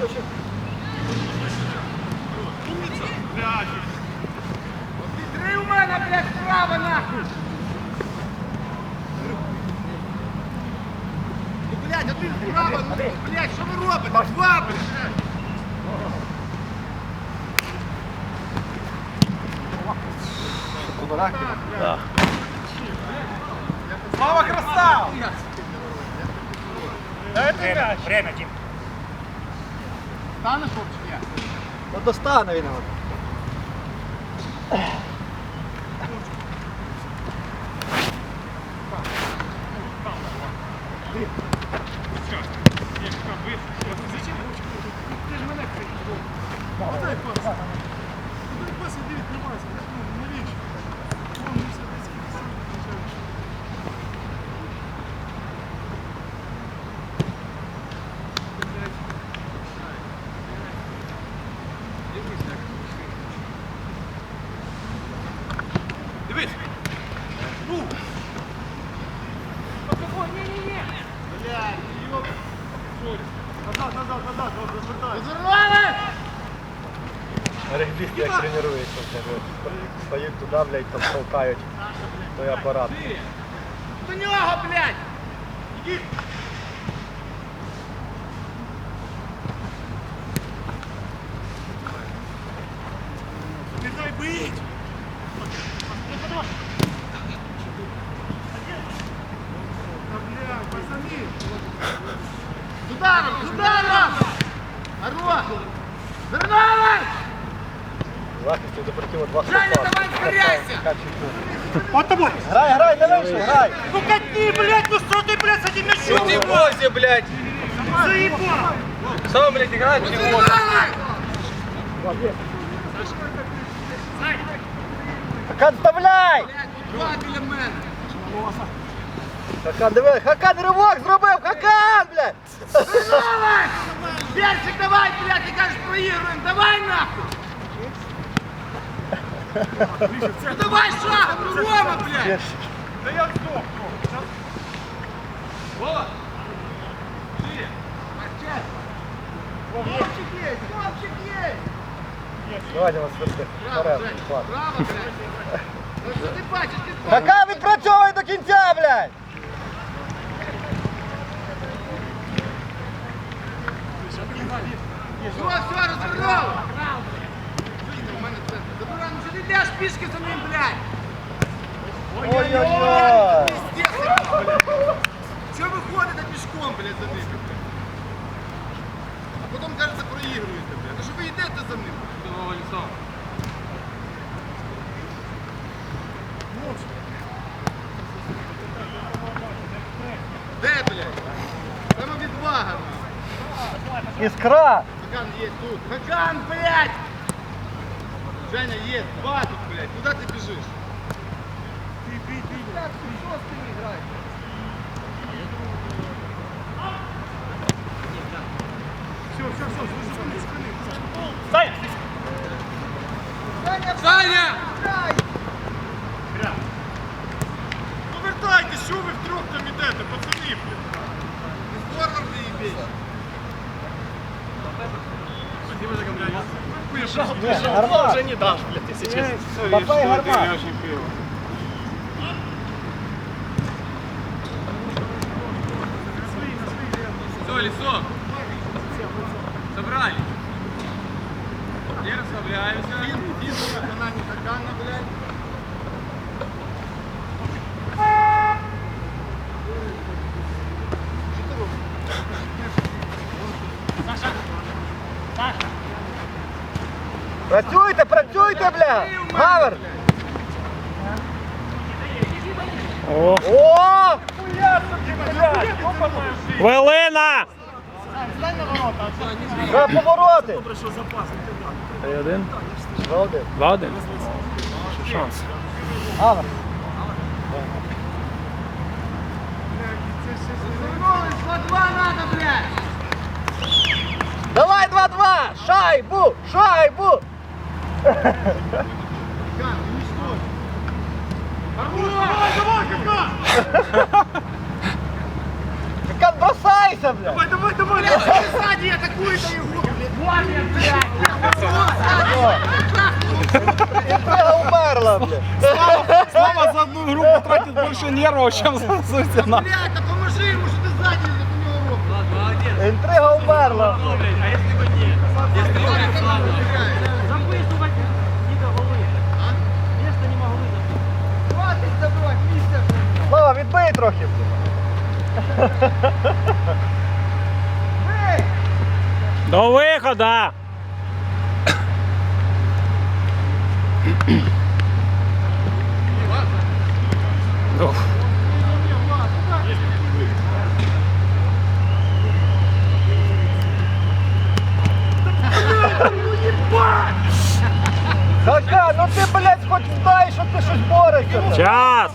Три у мене, блядь, справа нахуй! Ну, блядь, один справа, ну, блядь, що ви робите? Два, блядь! Да. Слава красава! Время, время, Дім. Стане хлопчик я? Ну достане він його. Дивись! Ну! Назад, назад, назад, розвертай. Розвернули! Регбісти як тренуються, каже. Стоїть туди, блядь, там толкають той апарат. До нього, блядь! Іди! Не дай бить! Ударом, ударом! Хорош! Вернули! В захисті супротиву два Женя, давай! Качик. От тобой. Грай, грай, вийшов, грай! Ну катни, блядь, ну что ты, блядь, с этим мячом? Ты возе, блядь! Заебал. Сам, блядь, играет в него. Вернули! Хакан, вставляй! Блядь, тут два біля мене! Хакан, диви, Хакан ривок зробив! Хакан, блядь! Давай! Перчик, давай, блядь, ты кажешь, проигрываем, давай нахуй! Ну давай шаг, ну Рома, блядь! Да я сдох. Вова! Хлопчик есть, хлопчик есть! Давай, вас верти. Браво, Вперед, Жень, клас. браво, блядь! Ну що ти бачиш, ти що? Хакан відпрацьовує до кінця, блядь! Все, розвернув! Слухайте, у мене центр. Забирай, ну що ти йдеш пішки за ним, блядь? Ой-ой-ой! Пиздец, блядь. Чого ви ходите пішком, блядь, за ним, блядь? А потім кажете, проігруєте, блядь. Та що ви йдете за ним? Де, блядь? Прямо відвага. нахуй. Іскра! Хакан есть тут. Хакан, блядь! Женя есть. Два тут, блядь. Куда ты бежишь? Ты, ты, ты. Блядь, ты что с ними играешь? Все, все, все, спины, спины. Саня. Саня! Саня! Дай! Ну що ви втрьох там ідете, пацани, блядь. Ты форвард не ебей. Ні, гармат! Уже не дашь, блядь, если честно. Бабай гармат! Все, лицо. Собрали. Не расслабляемся. Иди на канале Хакана, блядь. Працюйте, працюйте, бля! Гавер! О! О! Хвилина! Треба повороти! Три один. Два один. Два один. Ще шанс. Гавер! Давай 2-2! Шайбу! Шайбу! Хакан, бросайся, бля! Давай, давай, давай! Блядь, Сзади атакуйте його, блядь! Вот я, блядь! Інтрига умерла, блядь. Слава за одну группу тратит больше нервов, чем за Сутина. Блядь, да поможи ему, что ты сзади за него руку! Ладно, молодец. Інтрига умерла. Блядь, а если бы нет? Если бы нет, слава. До виходу! Хака, ну ти, блядь, хоч знай, що ти щось борешся. Час!